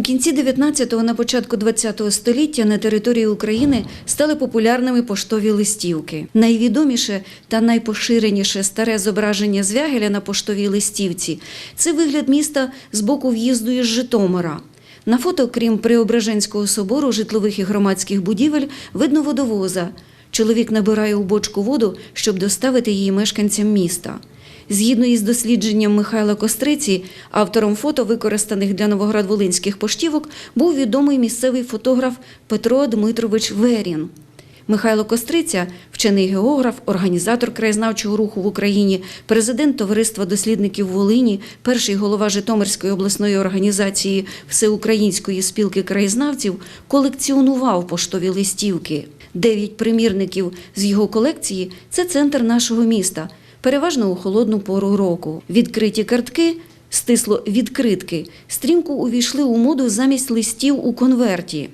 У кінці 19-го, на початку 20-го століття на території України стали популярними поштові листівки. Найвідоміше та найпоширеніше старе зображення Звягеля на поштовій листівці це вигляд міста з боку в'їзду із Житомира. На фото, крім Преображенського собору, житлових і громадських будівель, видно водовоза. Чоловік набирає у бочку воду, щоб доставити її мешканцям міста. Згідно із дослідженням Михайла Костриці, автором фото, використаних для новоград-волинських поштівок, був відомий місцевий фотограф Петро Дмитрович Верін. Михайло Костриця, вчений географ, організатор краєзнавчого руху в Україні, президент Товариства дослідників Волині, перший голова Житомирської обласної організації Всеукраїнської спілки краєзнавців, колекціонував поштові листівки. Дев'ять примірників з його колекції це центр нашого міста, переважно у холодну пору року. Відкриті картки. Стисло відкритки стрімко увійшли у моду замість листів у конверті.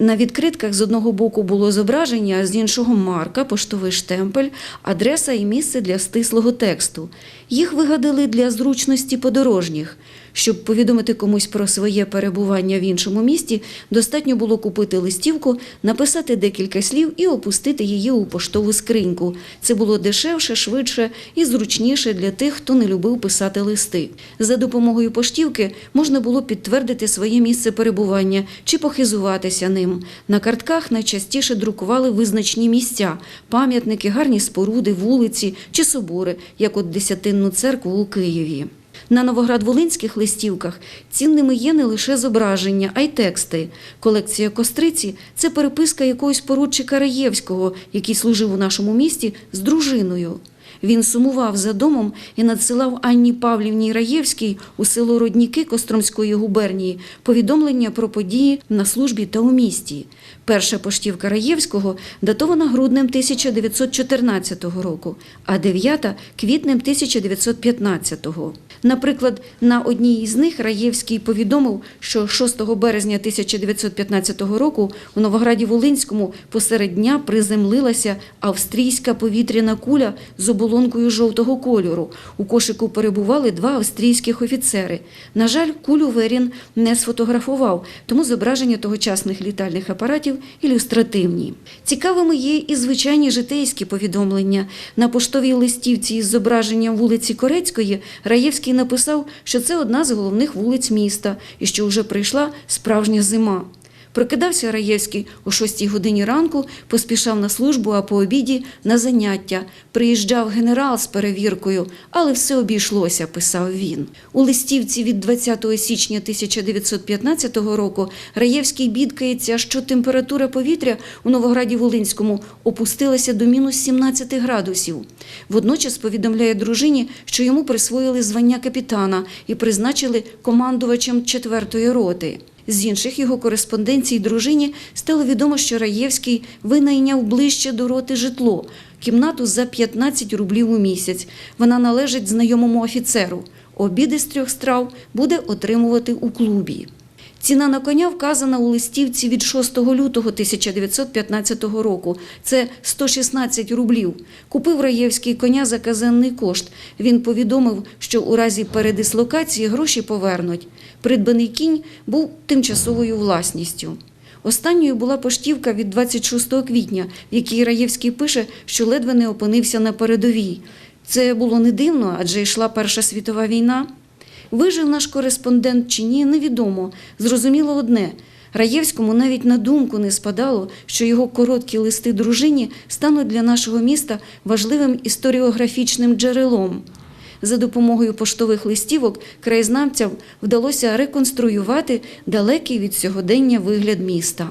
На відкритках з одного боку було зображення, а з іншого марка, поштовий штемпель, адреса і місце для стислого тексту. Їх вигадали для зручності подорожніх. Щоб повідомити комусь про своє перебування в іншому місті, достатньо було купити листівку, написати декілька слів і опустити її у поштову скриньку. Це було дешевше, швидше і зручніше для тих, хто не любив писати листи. За допомогою поштівки можна було підтвердити своє місце перебування чи похизуватися ним. На картках найчастіше друкували визначні місця, пам'ятники, гарні споруди, вулиці чи собори, як от Десятинну церкву у Києві. На новоград-волинських листівках цінними є не лише зображення, а й тексти. Колекція костриці це переписка якогось поручика Раєвського, який служив у нашому місті з дружиною. Він сумував за домом і надсилав Анні Павлівні Раєвській у село Родніки Костромської губернії повідомлення про події на службі та у місті. Перша поштівка Раєвського датована груднем 1914 року, а дев'ята квітнем 1915-го. Наприклад, на одній із них Раєвський повідомив, що 6 березня 1915 року у Новограді Волинському посеред дня приземлилася австрійська повітряна куля з оболонкою жовтого кольору. У кошику перебували два австрійських офіцери. На жаль, кулю Верін не сфотографував, тому зображення тогочасних літальних апаратів ілюстративні. Цікавими є і звичайні житейські повідомлення. На поштовій листівці із зображенням вулиці Корецької Раєвський написав, що це одна з головних вулиць міста і що вже прийшла справжня зима. Прокидався Раєвський о 6 годині ранку, поспішав на службу, а по обіді на заняття. Приїжджав генерал з перевіркою, але все обійшлося, писав він. У листівці від 20 січня 1915 року Раєвський бідкається, що температура повітря у Новограді Волинському опустилася до мінус 17 градусів. Водночас повідомляє дружині, що йому присвоїли звання капітана і призначили командувачем 4-ї роти. З інших його кореспонденцій дружині стало відомо, що Раєвський винайняв ближче до роти житло, кімнату за 15 рублів у місяць. Вона належить знайомому офіцеру. Обіди з трьох страв буде отримувати у клубі. Ціна на коня вказана у листівці від 6 лютого 1915 року. Це 116 рублів. Купив Раєвський коня за казенний кошт. Він повідомив, що у разі передислокації гроші повернуть. Придбаний кінь був тимчасовою власністю. Останньою була поштівка від 26 квітня, в якій Раєвський пише, що ледве не опинився на передовій. Це було не дивно, адже йшла Перша світова війна. Вижив наш кореспондент чи ні, невідомо. Зрозуміло одне. Раєвському навіть на думку не спадало, що його короткі листи дружині стануть для нашого міста важливим історіографічним джерелом. За допомогою поштових листівок краєзнавцям вдалося реконструювати далекий від сьогодення вигляд міста.